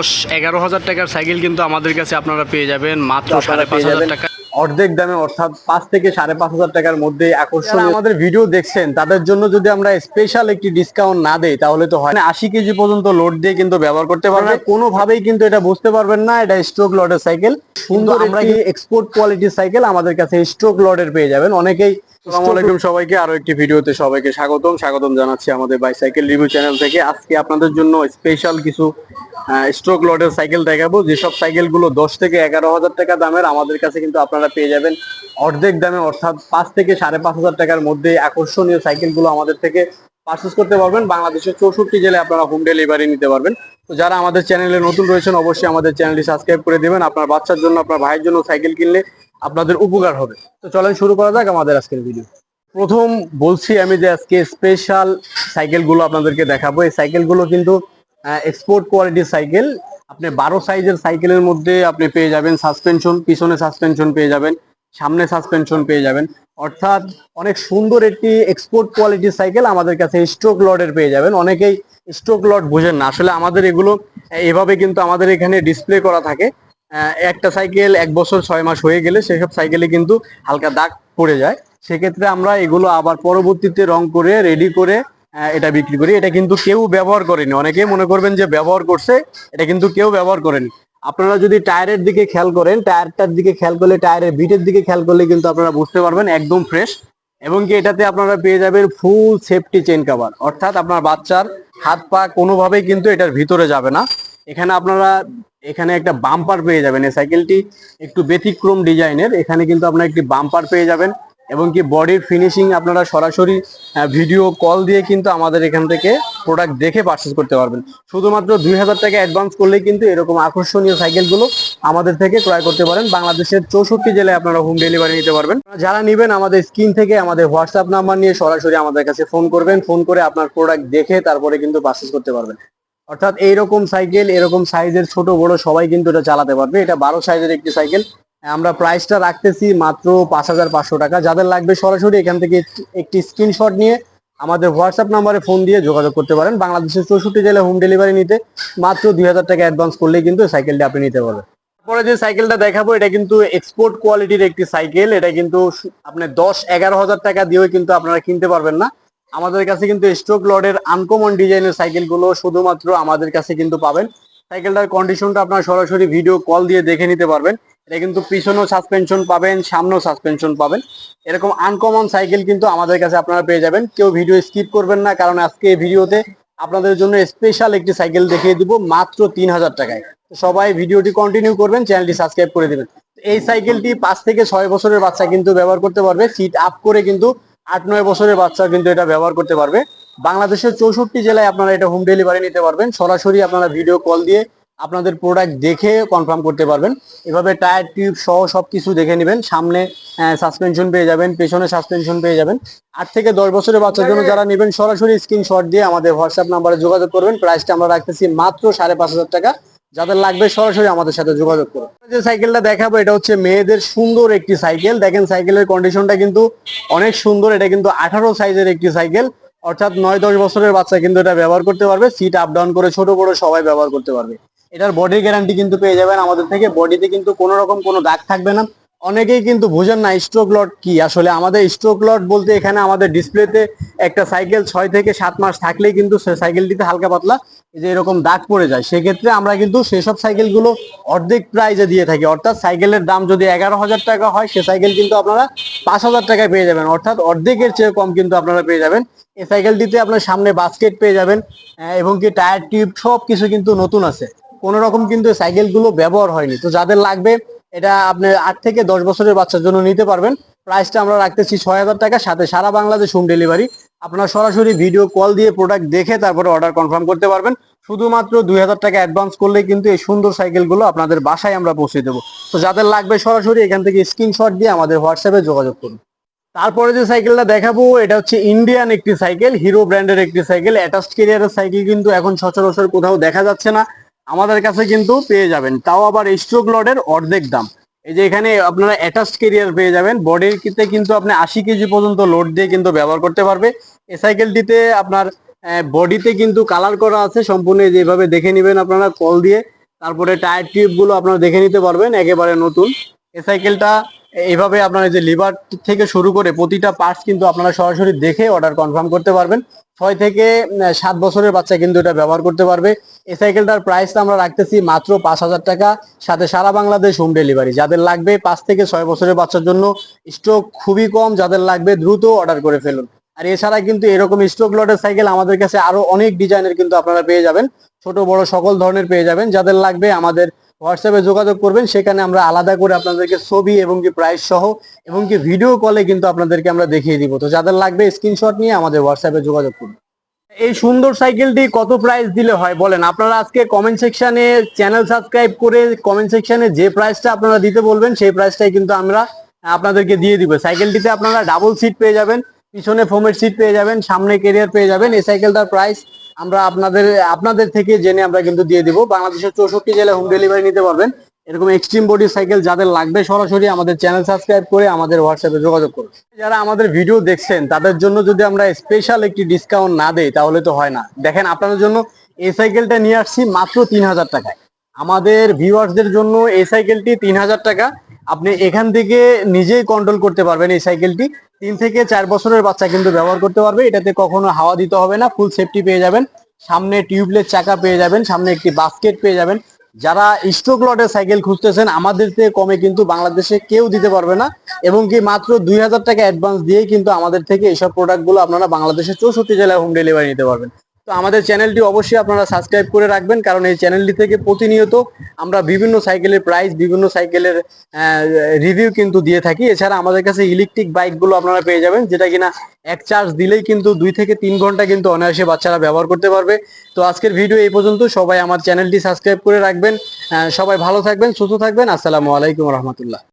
দশ এগারো হাজার টাকার সাইকেল কিন্তু আমাদের কাছে আপনারা পেয়ে যাবেন মাত্র সাড়ে পাঁচ পেয়ে হাজার যাবেন টাকা। অর্ধেক দামে অর্থাৎ পাঁচ থেকে সাড়ে পাঁচ হাজার টাকার মধ্যে আকর্ষণ আমাদের ভিডিও দেখছেন তাদের জন্য যদি আমরা স্পেশাল একটি ডিসকাউন্ট না দেই তাহলে তো হয় না। আশি কেজি পর্যন্ত লোড দিয়ে কিন্তু ব্যবহার করতে পারবেন। কোনোভাবেই কিন্তু এটা বুঝতে পারবেন না এটা স্ট্রোক লডের সাইকেল সুন্দর আমরা এক্সপোর্ট কোয়ালিটির সাইকেল আমাদের কাছে স্ট্রোক লডের পেয়ে যাবেন। অনেকেই আসসালামু সবাইকে আরও একটি ভিডিওতে সবাইকে স্বাগতম। স্বাগতম জানাচ্ছি আমাদের বাইসাইকেল রিভিউ চ্যানেল থেকে। আজকে আপনাদের জন্য স্পেশাল কিছু স্ট্রোক লডের সাইকেল দেখাবো। যেসব সাইকেলগুলো দশ থেকে এগারো হাজার টাকা দামের, আমাদের কাছে কিন্তু আপনারা পেয়ে যাবেন অর্ধেক দামে, অর্থাৎ পাঁচ থেকে সাড়ে পাঁচ হাজার টাকার মধ্যে আকর্ষণীয় সাইকেলগুলো আমাদের থেকে পারচেস করতে পারবেন। বাংলাদেশের চৌষট্টি জেলায় আপনারা হোম ডেলিভারি নিতে পারবেন। তো যারা আমাদের চ্যানেলে নতুন রয়েছেন, অবশ্যই আমাদের চ্যানেলটি সাবস্ক্রাইব করে দেবেন। আপনার বাচ্চার জন্য, আপনার ভাইয়ের জন্য সাইকেল কিনলে আপনাদের উপকার হবে। তো চলেন শুরু করা যাক আমাদের আজকের ভিডিও প্রথম বলছি আমি যে আজকে স্পেশাল সাইকেলগুলো আপনাদেরকে দেখাবো। এই সাইকেলগুলো কিন্তু এক্সপোর্ট কোয়ালিটির সাইকেল আপনি বারো সাইজের সাইকেলের মধ্যে আপনি পেয়ে যাবেন সাসপেনশন পিছনে সাসপেনশন পেয়ে যাবেন, সামনে সাসপেনশন পেয়ে যাবেন। অর্থাৎ অনেক সুন্দর একটি এক্সপোর্ট কোয়ালিটির সাইকেল আমাদের কাছে স্ট্রোক লডের পেয়ে যাবেন। অনেকেই স্ট্রোক লড বোঝেন না। আসলে আমাদের এগুলো, এভাবে কিন্তু আমাদের এখানে ডিসপ্লে করা থাকে। একটা সাইকেল এক বছর ছয় মাস হয়ে গেলে সেসব সাইকেলে কিন্তু হালকা দাগ পড়ে যায়। সেক্ষেত্রে আমরা এগুলো আবার পরবর্তীতে রং করে রেডি করে এটা বিক্রি করি। এটা কিন্তু কেউ ব্যবহার করেনি। অনেকেই মনে করবেন যে ব্যবহার করছে, এটা কিন্তু কেউ ব্যবহার করেনি। আপনারা যদি টায়ারের দিকে খেয়াল করেন, টায়ারটার দিকে খেয়াল করলে, টায়ারের বিটের দিকে খেয়াল করলে কিন্তু আপনারা বুঝতে পারবেন একদম ফ্রেশ এবং কি এটাতে আপনারা পেয়ে যাবেন ফুল সেফটি চেন কভার অর্থাৎ আপনার বাচ্চার হাত পা কোনোভাবেই কিন্তু এটার ভিতরে যাবে না। এখানে আপনারা, এখানে একটা বাম্পার পেয়ে যাবেন। এই সাইকেলটি একটু ব্যতিক্রম ডিজাইনের এখানে কিন্তু আপনারা একটি বাম্পার পেয়ে যাবেন। এবং কি বডির ফিনিশিং আপনারা সরাসরি ভিডিও কল দিয়ে কিন্তু আমাদের এখান থেকে প্রোডাক্ট দেখে পারচেস করতে পারবেন। শুধুমাত্র দুই হাজার টাকা অ্যাডভান্স করলেই কিন্তু এরকম আকর্ষণীয় সাইকেলগুলো আমাদের থেকে ক্রয় করতে পারেন। বাংলাদেশের চৌষট্টি জেলায় আপনারা হোম ডেলিভারি নিতে পারবেন। যারা নিবেন আমাদের স্ক্রিন থেকে আমাদের হোয়াটসঅ্যাপ নাম্বার নিয়ে সরাসরি আমাদের কাছে ফোন করবেন। ফোন করে আপনার প্রোডাক্ট দেখে তারপরে কিন্তু পারচেস করতে পারবেন। অর্থাৎ এইরকম সাইকেল এরকম সাইজের ছোট বড় সবাই কিন্তু এটা চালাতে পারবে। এটা বারো সাইজের একটি সাইকেল আমরা প্রাইসটা রাখতেছি মাত্র পাঁচ হাজার পাঁচশো টাকা। যাদের লাগবে সরাসরি এখান থেকে একটি- স্ক্রিনশট নিয়ে আমাদের হোয়াটসঅ্যাপ নাম্বারে ফোন দিয়ে যোগাযোগ করতে পারেন। বাংলাদেশের চৌষট্টি জেলায় হোম ডেলিভারি নিতে মাত্র দুই হাজার টাকা অ্যাডভান্স করলেই কিন্তু সাইকেলটা আপনি নিতে পারবেন। তারপরে যে সাইকেলটা দেখাবো, এটা কিন্তু এক্সপোর্ট কোয়ালিটির একটি সাইকেল এটা কিন্তু আপনি দশ, এগারো হাজার টাকা দিয়েও কিন্তু আপনারা কিনতে পারবেন না। আমাদের কাছে কিন্তু স্ট্রোক লডের আনকমন ডিজাইনের সাইকেলগুলো শুধুমাত্র আমাদের কাছে কিন্তু পাবেন। সাইকেলটার কন্ডিশনটা আপনারা সরাসরি ভিডিও কল দিয়ে দেখে নিতে পারবেন। এটা কিন্তু পিছনেও সাসপেনশন পাবেন, সামনেও সাসপেনশন পাবেন। এরকম আনকমন সাইকেল কিন্তু আমাদের কাছে আপনারা পেয়ে যাবেন। কেউ ভিডিও স্কিপ করবেন না, কারণ আজকে এই ভিডিওতে আপনাদের জন্য স্পেশাল একটি সাইকেল দেখিয়ে দিব মাত্র তিন হাজার টাকায় সবাই ভিডিওটি কন্টিনিউ করবেন চ্যানেলটি সাবস্ক্রাইব করে দেবেন। এই সাইকেলটি পাঁচ থেকে ছয় বছরের বাচ্চা কিন্তু ব্যবহার করতে পারবে। সিট আপ করে কিন্তু আট নয় বছরের বাচ্চা কিন্তু এটা ব্যবহার করতে পারবে। বাংলাদেশের চৌষট্টি জেলায় আপনারা এটা হোম ডেলিভারি নিতে পারবেন। সরাসরি আপনারা ভিডিও কল দিয়ে আপনাদের প্রোডাক্ট দেখে কনফার্ম করতে পারবেন। এভাবে টায়ার টিউব সহ সবকিছু দেখে নেবেন। সামনে সাসপেনশন পেয়ে যাবেন, পেছনে সাসপেনশন পেয়ে যাবেন। আট থেকে দশ বছরের বাচ্চার জন্য যারা নেবেন, সরাসরি স্ক্রিনশট দিয়ে আমাদের হোয়াটসঅ্যাপ নাম্বারে যোগাযোগ করবেন। প্রাইসটা আমরা রাখতেছি মাত্র সাড়ে পাঁচ হাজার টাকা। যাদের লাগবে সরাসরি আমাদের সাথে যোগাযোগ করুন। যে সাইকেলটা দেখাবো, এটা হচ্ছে মেয়েদের সুন্দর একটি সাইকেল দেখেন সাইকেলের কন্ডিশনটা কিন্তু অনেক সুন্দর। এটা কিন্তু আঠারো সাইজের একটি সাইকেল অর্থাৎ নয় দশ বছরের বাচ্চা কিন্তু এটা ব্যবহার করতে পারবে। সিট আপ ডাউন করে ছোট, বড় সবাই ব্যবহার করতে পারবে। এটার বডি গ্যারান্টি কিন্তু পেয়ে যাবেন আমাদের থেকে। বডিতে কিন্তু কোনো রকম কোনো দাগ থাকবে না। অনেকেই কিন্তু বোঝেন না স্ট্রোক লট কি। আসলে আমাদের স্ট্রোক লট বলতে এখানে আমাদের ডিসপ্লেতে একটা সাইকেল ছয় থেকে সাত মাস থাকলেই কিন্তু সাইকেলটিতে হালকা পাতলা যে এরকম দাগ পড়ে যায়। সেক্ষেত্রে আমরা কিন্তু সেসব সাইকেলগুলো অর্ধেক প্রাইজে দিয়ে থাকি। অর্থাৎ সাইকেলের দাম যদি এগারো হাজার টাকা হয়, সে সাইকেল কিন্তু আপনারা পাঁচ হাজার টাকায় পেয়ে যাবেন। অর্থাৎ অর্ধেকের চেয়ে কম কিন্তু আপনারা পেয়ে যাবেন। এই সাইকেলটিতে আপনার সামনে বাস্কেট পেয়ে যাবেন এবং কি টায়ার টিউব সব কিছু কিন্তু নতুন আছে। কোন রকম কিন্তু সাইকেলগুলো ব্যবহার হয়নি। তো যাদের লাগবে, এটা আপনি আট থেকে দশ বছরের বাচ্চার জন্য নিতে পারবেন। প্রাইসটা আমরা রাখতেছি ছয় হাজার টাকা, সাথে সারা বাংলাদেশ হোম ডেলিভারি। আপনারা সরাসরি ভিডিও কল দিয়ে প্রোডাক্ট দেখে তারপরে অর্ডার কনফার্ম করতে পারবেন। শুধুমাত্র দুই হাজার টাকা অ্যাডভান্স করলে কিন্তু এই সুন্দর সাইকেলগুলো আপনাদের বাসায় আমরা পৌঁছে দেবো। তো যাদের লাগবে সরাসরি এখান থেকে স্ক্রিনশট দিয়ে আমাদের হোয়াটসঅ্যাপে যোগাযোগ করুন। তারপরে যে সাইকেলটা দেখাবো, এটা হচ্ছে ইন্ডিয়ান একটি সাইকেল হিরো ব্র্যান্ডের একটি সাইকেল। অ্যাটাচড কেরিয়ারের সাইকেল কিন্তু এখন সচরাচর কোথাও দেখা যাচ্ছে না। আমাদের কাছে কিন্তু পেয়ে যাবেন। তাও আবার স্ট্রোক লডের অর্ধেক দাম। এই যে এখানে আপনারা অ্যাটাচ কেরিয়ার পেয়ে যাবেন। বডির কিতে কিন্তু আপনি আশি কেজি পর্যন্ত লোড দিয়ে কিন্তু ব্যবহার করতে পারবে। এ সাইকেলটিতে আপনার বডিতে কিন্তু কালার করা আছে। সম্পূর্ণ যেভাবে দেখে নেবেন আপনারা কল দিয়ে। তারপরে টায়ার টিউবগুলো আপনারা দেখে নিতে পারবেন। একেবারে নতুন। এ সাইকেলটা এইভাবে আপনারা যে লিভার থেকে শুরু করে প্রতিটা পার্টস কিন্তু আপনারা সরাসরি দেখে অর্ডার কনফার্ম করতে পারবেন। ছয় থেকে সাত বছরের বাচ্চা কিন্তু এটা ব্যবহার করতে পারবে। এই সাইকেলটার প্রাইসটা আমরা রাখতেছি মাত্র পাঁচ হাজার টাকা। সাথে সারা বাংলাদেশ হোম ডেলিভারি যাদের লাগবে পাঁচ থেকে ছয় বছরের বাচ্চার জন্য স্টক খুবই কম। যাদের লাগবে দ্রুত অর্ডার করে ফেলুন। আর এছাড়া কিন্তু এরকম স্টক লটের সাইকেল আমাদের কাছে আরও অনেক ডিজাইনের কিন্তু আপনারা পেয়ে যাবেন। ছোট, বড় সকল ধরনের পেয়ে যাবেন। যাদের লাগবে আমাদের হোয়াটসঅ্যাপে যোগাযোগ করবেন, সেখানে আমরা আলাদা করে আপনাদেরকে ছবি এবং কি প্রাইস সহ এবং কি ভিডিও কলে কিন্তু আপনাদেরকে আমরা দেখিয়ে দিব। তো যাদের লাগবে স্ক্রিনশট নিয়ে আমাদের হোয়াটসঅ্যাপে যোগাযোগ করুন। এই সুন্দর সাইকেলটি কত প্রাইস দিলে হয় বলেন? আপনারা আজকে কমেন্ট সেকশনে চ্যানেল সাবস্ক্রাইব করে কমেন্ট সেকশনে যে প্রাইসটা আপনারা দিতে বলবেন, সেই প্রাইসটাই কিন্তু আমরা আপনাদেরকে দিয়ে দিব। সাইকেলটিতে আপনারা ডাবল সিট পেয়ে যাবেন। পিছনে ফোমের সিট পেয়ে যাবেন, সামনে কেরিয়ার পেয়ে যাবেন। এই সাইকেলটার প্রাইস আমরা আপনাদের আপনাদের থেকে জেনে আমরা কিন্তু দিয়ে দিব। বাংলাদেশের চৌষট্টি জেলায় হোম ডেলিভারি নিতে পারবেন। এরকম এক্সট্রিম বডি সাইকেল যাদের লাগবে সরাসরি আমাদের চ্যানেল সাবস্ক্রাইব করে আমাদের হোয়াটসঅ্যাপে যোগাযোগ করুন। যারা আমাদের ভিডিও দেখছেন, তাদের জন্য যদি আমরা স্পেশাল একটি ডিসকাউন্ট না দেই, তাহলে তো হয় না। দেখেন, আপনাদের জন্য এই সাইকেলটা নিয়ে আসছি মাত্র তিন হাজার টাকায়। আমাদের ভিউয়ার্সদের জন্য এই সাইকেলটি তিন হাজার টাকা। আপনি এখান থেকে নিজেই কন্ট্রোল করতে পারবেন এই সাইকেলটি তিন থেকে চার বছরের বাচ্চা কিন্তু ব্যবহার করতে পারবে। এটাতে কখনো হাওয়া দিতে হবে না ফুল সেফটি পেয়ে যাবেন। সামনে টিউবলেস চাকা পেয়ে যাবেন, সামনে একটি বাস্কেট পেয়ে যাবেন। যারা স্ট্রোক লটের সাইকেল খুঁজতেছেন, আমাদের থেকে কমে কিন্তু বাংলাদেশে কেউ দিতে পারবে না। এবং কি মাত্র দুই হাজার টাকা অ্যাডভান্স দিয়ে কিন্তু আমাদের থেকে এইসব প্রোডাক্টগুলো আপনারা বাংলাদেশের চৌষট্টি জেলায় হোম ডেলিভারি নিতে পারবেন। তো আমাদের চ্যানেলটি অবশ্যই আপনারা সাবস্ক্রাইব করে রাখবেন, কারণ এই চ্যানেলটি থেকে প্রতিনিয়ত আমরা বিভিন্ন সাইকেলের প্রাইস বিভিন্ন সাইকেলের রিভিউ কিন্তু দিয়ে থাকি। এছাড়া আমাদের কাছে ইলেকট্রিক বাইকগুলো আপনারা পেয়ে যাবেন, যেটা কিনা এক চার্জ দিলেই কিন্তু দুই থেকে তিন ঘণ্টা কিন্তু অনায়াসে বাচ্চারা ব্যবহার করতে পারবে। তো আজকের ভিডিও এই পর্যন্ত, সবাই আমার চ্যানেলটি সাবস্ক্রাইব করে রাখবেন। সবাই ভালো থাকবেন, সুস্থ থাকবেন। আসসালামু আলাইকুম রহমতুল্লাহ।